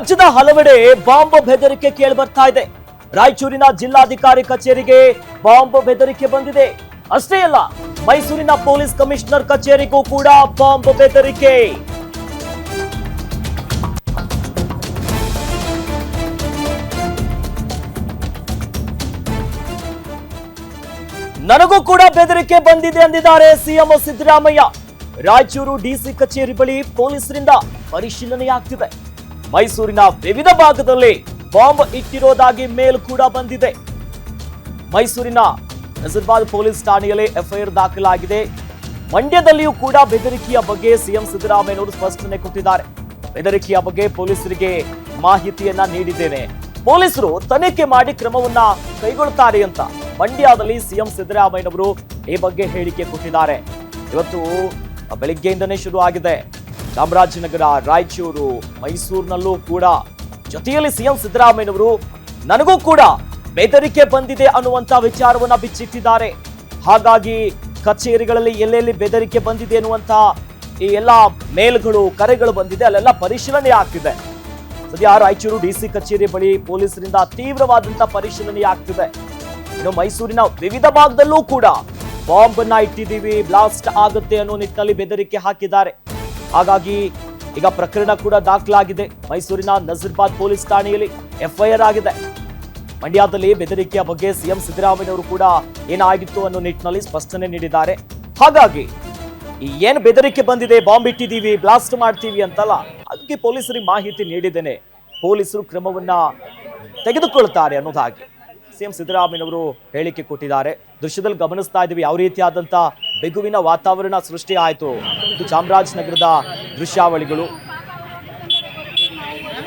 ರಾಜ್ಯದ ಹಲವೆಡೆ ಬಾಂಬ್ ಬೆದರಿಕೆ ಕೇಳಿ ಬರ್ತಾ ಇದೆ. ರಾಯಚೂರಿನ ಜಿಲ್ಲಾಧಿಕಾರಿ ಕಚೇರಿಗೆ ಬಾಂಬ್ ಬೆದರಿಕೆ ಬಂದಿದೆ. ಅಷ್ಟೇ ಅಲ್ಲ, ಮೈಸೂರಿನ ಪೊಲೀಸ್ ಕಮಿಷನರ್ ಕಚೇರಿಗೂ ಕೂಡ ಬಾಂಬ್ ಬೆದರಿಕೆ. ನನಗೂ ಕೂಡ ಬೆದರಿಕೆ ಬಂದಿದೆ ಅಂದಿದ್ದಾರೆ ಸಿಎಂ ಸಿದ್ದರಾಮಯ್ಯ. ರಾಯಚೂರು ಡಿಸಿ ಕಚೇರಿ ಬಳಿ ಪೊಲೀಸರಿಂದ ಪರಿಶೀಲನೆಯಾಗ್ತಿದೆ. ಮೈಸೂರಿನ ವಿವಿಧ ಭಾಗದಲ್ಲಿ ಬಾಂಬ್ ಇಟ್ಟಿರೋದಾಗಿ ಮೇಲ್ ಕೂಡ ಬಂದಿದೆ. ಮೈಸೂರಿನ ನಜರ್ಬಾದ್ ಪೊಲೀಸ್ ಠಾಣೆಯಲ್ಲಿ ಎಫ್ಐಆರ್ ದಾಖಲಾಗಿದೆ. ಮಂಡ್ಯದಲ್ಲಿಯೂ ಕೂಡ ಬೆದರಿಕೆಯ ಬಗ್ಗೆ ಸಿಎಂ ಸಿದ್ದರಾಮಯ್ಯನವರು ಸ್ಪಷ್ಟನೆ ಕೊಟ್ಟಿದ್ದಾರೆ. ಬೆದರಿಕೆಯ ಬಗ್ಗೆ ಪೊಲೀಸರಿಗೆ ಮಾಹಿತಿಯನ್ನ ನೀಡಿದ್ದೇನೆ. ಪೊಲೀಸರು ತನಿಖೆ ಮಾಡಿ ಕ್ರಮವನ್ನ ಕೈಗೊಳ್ಳುತ್ತಾರೆ ಅಂತ ಮಂಡ್ಯದಲ್ಲಿ ಸಿಎಂ ಸಿದ್ದರಾಮಯ್ಯನವರು ಈ ಬಗ್ಗೆ ಹೇಳಿಕೆ ಕೊಟ್ಟಿದ್ದಾರೆ. ಇವತ್ತು ಬೆಳಿಗ್ಗೆಯಿಂದನೇ ಶುರು ಆಗಿದೆ ಚಾಮರಾಜನಗರ, ರಾಯಚೂರು, ಮೈಸೂರಿನಲ್ಲೂ ಕೂಡ ಜೊತೆಯಲ್ಲಿ ಸಿಎಂ ಸಿದ್ದರಾಮಯ್ಯನವರು ನನಗೂ ಕೂಡ ಬೆದರಿಕೆ ಬಂದಿದೆ ಅನ್ನುವಂತ ವಿಚಾರವನ್ನ ಬಿಚ್ಚಿಟ್ಟಿದ್ದಾರೆ. ಹಾಗಾಗಿ ಕಚೇರಿಗಳಲ್ಲಿ ಎಲ್ಲೆಲ್ಲಿ ಬೆದರಿಕೆ ಬಂದಿದೆ ಅನ್ನುವಂತ ಈ ಎಲ್ಲ ಮೇಲ್ಗಳು, ಕರೆಗಳು ಬಂದಿದೆ, ಅಲ್ಲೆಲ್ಲ ಪರಿಶೀಲನೆ ಆಗ್ತಿದೆ. ಸದ್ಯ ರಾಯಚೂರು ಡಿಸಿ ಕಚೇರಿ ಬಳಿ ಪೊಲೀಸರಿಂದ ತೀವ್ರವಾದಂತ ಪರಿಶೀಲನೆ ಆಗ್ತಿದೆ. ಇನ್ನು ಮೈಸೂರಿನ ವಿವಿಧ ಭಾಗದಲ್ಲೂ ಕೂಡ ಬಾಂಬ್ ಅನ್ನ ಇಟ್ಟಿದ್ದೀವಿ, ಬ್ಲಾಸ್ಟ್ ಆಗುತ್ತೆ ಅನ್ನೋ ನಿಟ್ಟಿನಲ್ಲಿ ಬೆದರಿಕೆ ಹಾಕಿದ್ದಾರೆ. ಹಾಗಾಗಿ ಈಗ ಪ್ರಕರಣ ಕೂಡ ದಾಖಲಾಗಿದೆ. ಮೈಸೂರಿನ ನಜೀರ್ಬಾದ್ ಪೊಲೀಸ್ ಠಾಣೆಯಲ್ಲಿ ಎಫ್ಐಆರ್ ಆಗಿದೆ. ಮಂಡ್ಯದಲ್ಲಿ ಬೆದರಿಕೆಯ ಬಗ್ಗೆ ಸಿಎಂ ಸಿದ್ದರಾಮಯ್ಯನವರು ಕೂಡ ಏನಾಗಿತ್ತು ಅನ್ನೋ ನಿಟ್ಟಿನಲ್ಲಿ ಸ್ಪಷ್ಟನೆ ನೀಡಿದ್ದಾರೆ. ಹಾಗಾಗಿ ಏನ್ ಬೆದರಿಕೆ ಬಂದಿದೆ, ಬಾಂಬ್ ಇಟ್ಟಿದ್ದೀವಿ, ಬ್ಲಾಸ್ಟ್ ಮಾಡ್ತೀವಿ ಅಂತಲ್ಲ, ಅದಕ್ಕೆ ಪೊಲೀಸರಿಗೆ ಮಾಹಿತಿ ನೀಡಿದ್ದೇನೆ. ಪೊಲೀಸರು ಕ್ರಮವನ್ನ ತೆಗೆದುಕೊಳ್ತಾರೆ ಅನ್ನೋದಾಗಿ ಸಿಎಂ ಸಿದ್ದರಾಮಯ್ಯನವರು ಹೇಳಿಕೆ ಕೊಟ್ಟಿದ್ದಾರೆ. ದೃಶ್ಯದಲ್ಲಿ ಗಮನಿಸ್ತಾ ಇದ್ದೀವಿ, ಯಾವ ರೀತಿಯಾದಂತ ಬೆಗುವಿನ ವಾತಾವರಣ ಸೃಷ್ಟಿ ಆಯಿತು. ಇದು ಚಾಮರಾಜನಗರದ ದೃಶ್ಯಾವಳಿಗಳು.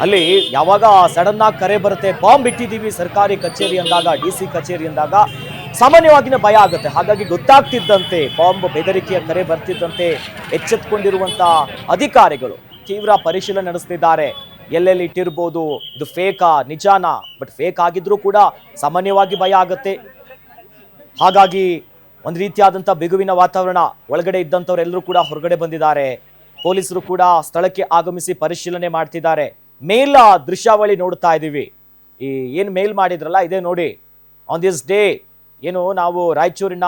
ಅಲ್ಲಿ ಯಾವಾಗ ಸಡನ್ ಆಗಿ ಕರೆ ಬರುತ್ತೆ, ಬಾಂಬ್ ಇಟ್ಟಿದ್ದೀವಿ ಸರ್ಕಾರಿ ಕಚೇರಿ ಅಂದಾಗ, ಡಿ ಸಿ ಕಚೇರಿ ಅಂದಾಗ, ಸಾಮಾನ್ಯವಾಗಿನ ಭಯ ಆಗುತ್ತೆ. ಹಾಗಾಗಿ ಗೊತ್ತಾಗ್ತಿದ್ದಂತೆ, ಬಾಂಬ್ ಬೆದರಿಕೆಯ ಕರೆ ಬರ್ತಿದ್ದಂತೆ ಎಚ್ಚೆತ್ತುಕೊಂಡಿರುವಂತಹ ಅಧಿಕಾರಿಗಳು ತೀವ್ರ ಪರಿಶೀಲನೆ ನಡೆಸ್ತಿದ್ದಾರೆ. ಎಲ್ಲೆಲ್ಲಿ ಇಟ್ಟಿರ್ಬೋದು, ಇದು ಫೇಕಾ, ನಿಜಾನಾ? ಬಟ್ ಫೇಕ್ ಆಗಿದ್ರೂ ಕೂಡ ಸಾಮಾನ್ಯವಾಗಿ ಭಯ ಆಗುತ್ತೆ. ಹಾಗಾಗಿ ಒಂದು ರೀತಿಯಾದಂಥ ಬಿಗುವಿನ ವಾತಾವರಣ ಒಳಗಡೆ ಇದ್ದಂಥವರೆಲ್ಲರೂ ಕೂಡ ಹೊರಗಡೆ ಬಂದಿದ್ದಾರೆ. ಪೊಲೀಸರು ಕೂಡ ಸ್ಥಳಕ್ಕೆ ಆಗಮಿಸಿ ಪರಿಶೀಲನೆ ಮಾಡ್ತಿದ್ದಾರೆ. ಮೇಲ್ ದೃಶ್ಯಾವಳಿ ನೋಡ್ತಾ ಇದ್ದೀವಿ. ಈ ಏನು ಮೇಲ್ ಮಾಡಿದ್ರಲ್ಲ, ಇದೇ ನೋಡಿ. ಆನ್ ದಿಸ್ ಡೇ ಏನು ನಾವು ರಾಯಚೂರಿನ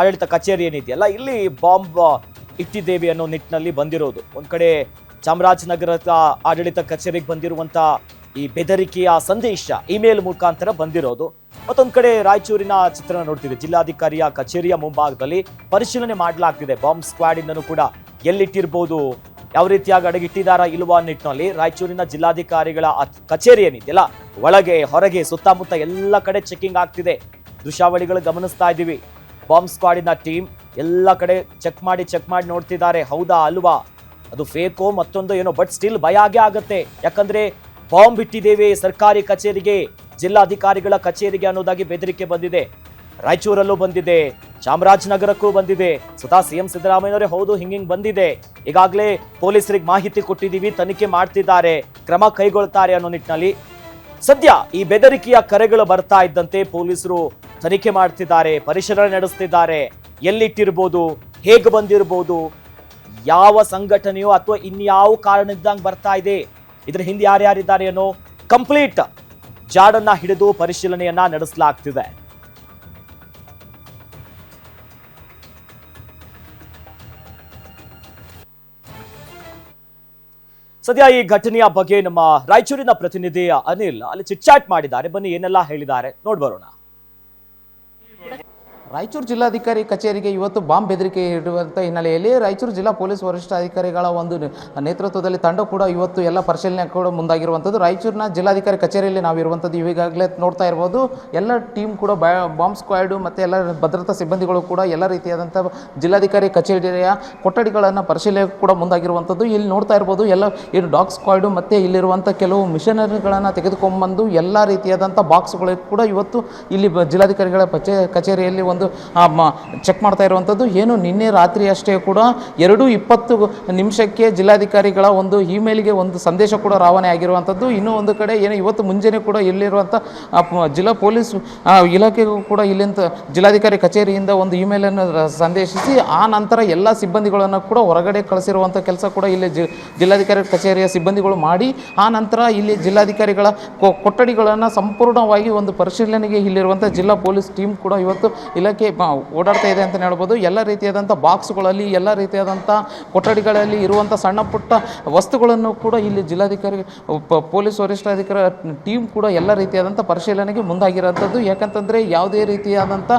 ಆಡಳಿತ ಕಚೇರಿ ಏನಿದೆಯಲ್ಲ, ಇಲ್ಲಿ ಬಾಂಬ್ ಇಟ್ಟಿದ್ದೇವೆ ಅನ್ನೋ ನಿಟ್ಟಿನಲ್ಲಿ ಬಂದಿರೋದು. ಒಂದು ಕಡೆ ಚಾಮರಾಜನಗರದ ಆಡಳಿತ ಕಚೇರಿಗೆ ಬಂದಿರುವಂಥ ಈ ಬೆದರಿಕೆಯ ಸಂದೇಶ ಇಮೇಲ್ ಮುಖಾಂತರ ಬಂದಿರೋದು. ಮತ್ತೊಂದು ಕಡೆ ರಾಯಚೂರಿನ ಚಿತ್ರಣ ನೋಡ್ತಿದೆ. ಜಿಲ್ಲಾಧಿಕಾರಿಯ ಕಚೇರಿಯ ಮುಂಭಾಗದಲ್ಲಿ ಪರಿಶೀಲನೆ ಮಾಡಲಾಗ್ತಿದೆ. ಬಾಂಬ್ ಸ್ಕ್ವಾಡಿಂದನೂ ಕೂಡ ಎಲ್ಲಿಟ್ಟಿರ್ಬೋದು, ಯಾವ ರೀತಿಯಾಗಿ ಅಡಗಿಟ್ಟಿದಾರ ಇಲ್ವಾ ನಿಟ್ಟಿನಲ್ಲಿ ರಾಯಚೂರಿನ ಜಿಲ್ಲಾಧಿಕಾರಿಗಳ ಕಚೇರಿ ಏನಿದೆಯಲ್ಲ, ಒಳಗೆ, ಹೊರಗೆ, ಸುತ್ತಮುತ್ತ ಎಲ್ಲ ಕಡೆ ಚೆಕಿಂಗ್ ಆಗ್ತಿದೆ. ದೃಶ್ಯಾವಳಿಗಳು ಗಮನಿಸ್ತಾ ಇದ್ದೀವಿ. ಬಾಂಬ್ ಸ್ಕ್ವಾಡಿನ ಟೀಮ್ ಎಲ್ಲ ಕಡೆ ಚೆಕ್ ಮಾಡಿ ಚೆಕ್ ಮಾಡಿ ನೋಡ್ತಿದ್ದಾರೆ. ಹೌದಾ, ಅಲ್ವಾ? ಅದು ಫೇಕೋ ಮತ್ತೊಂದು ಏನೋ, ಬಟ್ ಸ್ಟಿಲ್ ಭಯ ಆಗೇ ಆಗುತ್ತೆ. ಯಾಕಂದ್ರೆ ಬಾಂಬ್ ಇಟ್ಟಿದ್ದೇವೆ ಸರ್ಕಾರಿ ಕಚೇರಿಗೆ. ಜಿಲ್ಲಾಧಿಕಾರಿಗಳ ಕಚೇರಿಗೆ ಅನ್ನೋದಾಗಿ ಬೆದರಿಕೆ ಬಂದಿದೆ. ರಾಯಚೂರಲ್ಲೂ ಬಂದಿದೆ. ಚಾಮರಾಜನಗರಕ್ಕೂ ಬಂದಿದೆ. ಸ್ವತಃ ಸಿಎಂ ಸಿದ್ದರಾಮಯ್ಯನವರೇ, ಹೌದು, ಹಿಂಗಿಂಗ್ ಬಂದಿದೆ. ಈಗಾಗಲೇ ಪೊಲೀಸರಿಗೆ ಮಾಹಿತಿ ಕೊಟ್ಟಿದ್ದೀವಿ, ತನಿಖೆ ಮಾಡ್ತಿದ್ದಾರೆ, ಕ್ರಮ ಕೈಗೊಳ್ತಾರೆ ಅನ್ನೋ ನಿಟ್ಟಿನಲ್ಲಿ. ಸದ್ಯ ಈ ಬೆದರಿಕೆಯ ಕರೆಗಳು ಬರ್ತಾ ಇದ್ದಂತೆ ಪೊಲೀಸರು ತನಿಖೆ ಮಾಡ್ತಿದ್ದಾರೆ, ಪರಿಶೀಲನೆ ನಡೆಸ್ತಿದ್ದಾರೆ. ಎಲ್ಲಿಟ್ಟಿರ್ಬೋದು, ಹೇಗೆ ಬಂದಿರ್ಬೋದು, ಯಾವ ಸಂಘಟನೆಯೋ ಅಥವಾ ಇನ್ಯಾವ ಕಾರಣದಿಂದ ಬರ್ತಾ ಇದೆ, ಇದರ ಹಿಂದೆ ಯಾರ್ಯಾರಿದ್ದಾರೆ ಅನ್ನೋ ಕಂಪ್ಲೀಟ್ ಜಾಡನ್ನ ಹಿಡಿದು ಪರಿಶೀಲನೆಯನ್ನ ನಡೆಸಲಾಗ್ತಿದೆ. ಸದ್ಯ ಈ ಘಟನೆಯ ಬಗ್ಗೆ ನಮ್ಮ ರಾಯಚೂರಿನ ಪ್ರತಿನಿಧಿ ಅನಿಲ್ ಅಲ್ಲಿ ಚಿಟ್ಚಾಟ್ ಮಾಡಿದ್ದಾರೆ. ಬನ್ನಿ, ಏನೆಲ್ಲ ಹೇಳಿದ್ದಾರೆ? ನೋಡ್ಬರೋಣ. ರಾಯಚೂರು ಜಿಲ್ಲಾಧಿಕಾರಿ ಕಚೇರಿಗೆ ಇವತ್ತು ಬಾಂಬ್ ಬೆದರಿಕೆ ಇಡುವಂಥ ಹಿನ್ನೆಲೆಯಲ್ಲಿ ರಾಯಚೂರು ಜಿಲ್ಲಾ ಪೊಲೀಸ್ ವರಿಷ್ಠಾಧಿಕಾರಿಗಳ ಒಂದು ನೇತೃತ್ವದಲ್ಲಿ ತಂಡ ಕೂಡ ಇವತ್ತು ಎಲ್ಲ ಪರಿಶೀಲನೆ ಕೂಡ ಮುಂದಾಗಿರುವಂಥದ್ದು. ರಾಯಚೂರಿನ ಜಿಲ್ಲಾಧಿಕಾರಿ ಕಚೇರಿಯಲ್ಲಿ ನಾವು ಇರುವಂಥದ್ದು ಈಗಾಗಲೇ ನೋಡ್ತಾ ಇರ್ಬೋದು. ಎಲ್ಲ ಟೀಮ್ ಕೂಡ ಬಾಂಬ್ ಸ್ಕ್ವಾಡು ಮತ್ತು ಎಲ್ಲ ಭದ್ರತಾ ಸಿಬ್ಬಂದಿಗಳು ಕೂಡ ಎಲ್ಲ ರೀತಿಯಾದಂಥ ಜಿಲ್ಲಾಧಿಕಾರಿ ಕಚೇರಿಯ ಕೊಠಡಿಗಳನ್ನು ಪರಿಶೀಲನೆ ಕೂಡ ಮುಂದಾಗಿರುವಂಥದ್ದು. ಇಲ್ಲಿ ನೋಡ್ತಾ ಇರ್ಬೋದು ಎಲ್ಲ ಏನು ಡಾಗ್ ಸ್ಕ್ವಾಡು ಮತ್ತು ಇಲ್ಲಿರುವಂಥ ಕೆಲವು ಮಿಷನರಿಗಳನ್ನು ತೆಗೆದುಕೊಂಡ್ಬಂದು ಎಲ್ಲ ರೀತಿಯಾದಂಥ ಬಾಕ್ಸ್ಗಳು ಕೂಡ ಇವತ್ತು ಇಲ್ಲಿ ಜಿಲ್ಲಾಧಿಕಾರಿಗಳ ಕಚೇ ಕಚೇರಿಯಲ್ಲಿ ಒಂದು ಒಂದು ಚೆಕ್ ಮಾಡ್ತಾ ಇರುವಂಥದ್ದು. ಏನು ನಿನ್ನೆ ರಾತ್ರಿ ಅಷ್ಟೇ ಕೂಡ ಎರಡು ಇಪ್ಪತ್ತು ನಿಮಿಷಕ್ಕೆ ಜಿಲ್ಲಾಧಿಕಾರಿಗಳ ಒಂದು ಇಮೇಲ್ಗೆ ಒಂದು ಸಂದೇಶ ಕೂಡ ರವಾನೆ ಆಗಿರುವಂಥದ್ದು. ಇನ್ನೂ ಒಂದು ಕಡೆ ಏನು ಇವತ್ತು ಮುಂಜಾನೆ ಕೂಡ ಇಲ್ಲಿರುವಂಥ ಜಿಲ್ಲಾ ಪೊಲೀಸ್ ಇಲಾಖೆಗೂ ಕೂಡ ಇಲ್ಲಿಂದ ಜಿಲ್ಲಾಧಿಕಾರಿ ಕಚೇರಿಯಿಂದ ಒಂದು ಇಮೇಲನ್ನು ಸಂದೇಶಿಸಿ, ಆ ನಂತರ ಎಲ್ಲ ಸಿಬ್ಬಂದಿಗಳನ್ನು ಕೂಡ ಹೊರಗಡೆ ಕಳಿಸಿರುವಂಥ ಕೆಲಸ ಕೂಡ ಇಲ್ಲಿ ಜಿಲ್ಲಾಧಿಕಾರಿ ಕಚೇರಿಯ ಸಿಬ್ಬಂದಿಗಳು ಮಾಡಿ, ಆ ನಂತರ ಇಲ್ಲಿ ಜಿಲ್ಲಾಧಿಕಾರಿಗಳ ಕೊಠಡಿಗಳನ್ನು ಸಂಪೂರ್ಣವಾಗಿ ಒಂದು ಪರಿಶೀಲನೆಗೆ ಇಲ್ಲಿರುವಂಥ ಜಿಲ್ಲಾ ಪೊಲೀಸ್ ಟೀಮ್ ಕೂಡ ಇವತ್ತು ಇಲಾಖೆ ಓಡಾಡ್ತಾ ಇದೆ ಅಂತ ಹೇಳ್ಬೋದು. ಎಲ್ಲ ರೀತಿಯಾದಂಥ ಬಾಕ್ಸ್ಗಳಲ್ಲಿ, ಎಲ್ಲ ರೀತಿಯಾದಂಥ ಕೊಠಡಿಗಳಲ್ಲಿ ಇರುವಂಥ ಸಣ್ಣ ಪುಟ್ಟ ವಸ್ತುಗಳನ್ನು ಕೂಡ ಇಲ್ಲಿ ಜಿಲ್ಲಾಧಿಕಾರಿ ಪೊಲೀಸ್ ವರಿಷ್ಠಾಧಿಕಾರಿ, ಟೀಮ್ ಕೂಡ ಎಲ್ಲ ರೀತಿಯಾದಂಥ ಪರಿಶೀಲನೆಗೆ ಮುಂದಾಗಿರುವಂಥದ್ದು. ಯಾಕಂತಂದರೆ ಯಾವುದೇ ರೀತಿಯಾದಂಥ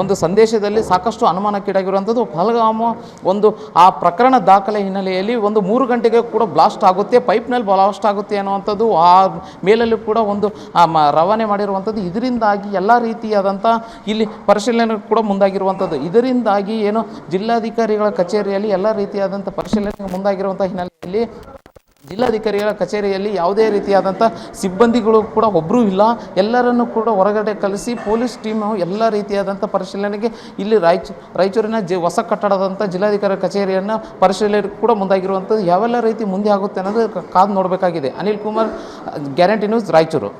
ಒಂದು ಸಂದೇಶದಲ್ಲಿ ಸಾಕಷ್ಟು ಅನುಮಾನಕ್ಕೀಡಾಗಿರುವಂಥದ್ದು. ಫಲಗಾಮ ಒಂದು ಆ ಪ್ರಕರಣ ದಾಖಲೆ ಹಿನ್ನೆಲೆಯಲ್ಲಿ ಒಂದು ಮೂರು ಗಂಟೆಗೆ ಕೂಡ ಬ್ಲಾಸ್ಟ್ ಆಗುತ್ತೆ. ಪೈಪ್ನಲ್ಲಿ ಬ್ಲಾಸ್ಟ್ ಆಗುತ್ತೆ ಅನ್ನುವಂಥದ್ದು. ಆ ಮೇಲಲ್ಲೂ ಕೂಡ ಒಂದು ರವಾನೆ ಮಾಡಿರುವಂಥದ್ದು. ಇದರಿಂದಾಗಿ ಎಲ್ಲ ರೀತಿಯಾದಂಥ ಇಲ್ಲಿ ಕೂಡ ಮುಂದಾಗಿರುವಂಥದ್ದು ಇದರಿಂದಾಗಿ ಏನು ಜಿಲ್ಲಾಧಿಕಾರಿಗಳ ಕಚೇರಿಯಲ್ಲಿ ಎಲ್ಲ ರೀತಿಯಾದಂಥ ಪರಿಶೀಲನೆಗೆ ಮುಂದಾಗಿರುವಂಥ ಹಿನ್ನೆಲೆಯಲ್ಲಿ ಜಿಲ್ಲಾಧಿಕಾರಿಗಳ ಕಚೇರಿಯಲ್ಲಿ ಯಾವುದೇ ರೀತಿಯಾದಂಥ ಸಿಬ್ಬಂದಿಗಳು ಕೂಡ ಒಬ್ಬರೂ ಇಲ್ಲ. ಎಲ್ಲರನ್ನು ಕೂಡ ಹೊರಗಡೆ ಕಲಿಸಿ ಪೊಲೀಸ್ ಟೀಮು ಎಲ್ಲ ರೀತಿಯಾದಂಥ ಪರಿಶೀಲನೆಗೆ ಇಲ್ಲಿ ರಾಯಚೂ, ರಾಯಚೂರಿನ ಜಿ, ಹೊಸ ಕಟ್ಟಡದಂಥ ಜಿಲ್ಲಾಧಿಕಾರಿ ಕಚೇರಿಯನ್ನು ಪರಿಶೀಲನೆ ಕೂಡ ಮುಂದಾಗಿರುವಂಥದ್ದು. ಯಾವೆಲ್ಲ ರೀತಿ ಮುಂದೆ ಆಗುತ್ತೆ ಅನ್ನೋದು ಕಾದು ನೋಡಬೇಕಾಗಿದೆ. Anil Kumar, guarantee news Raichur.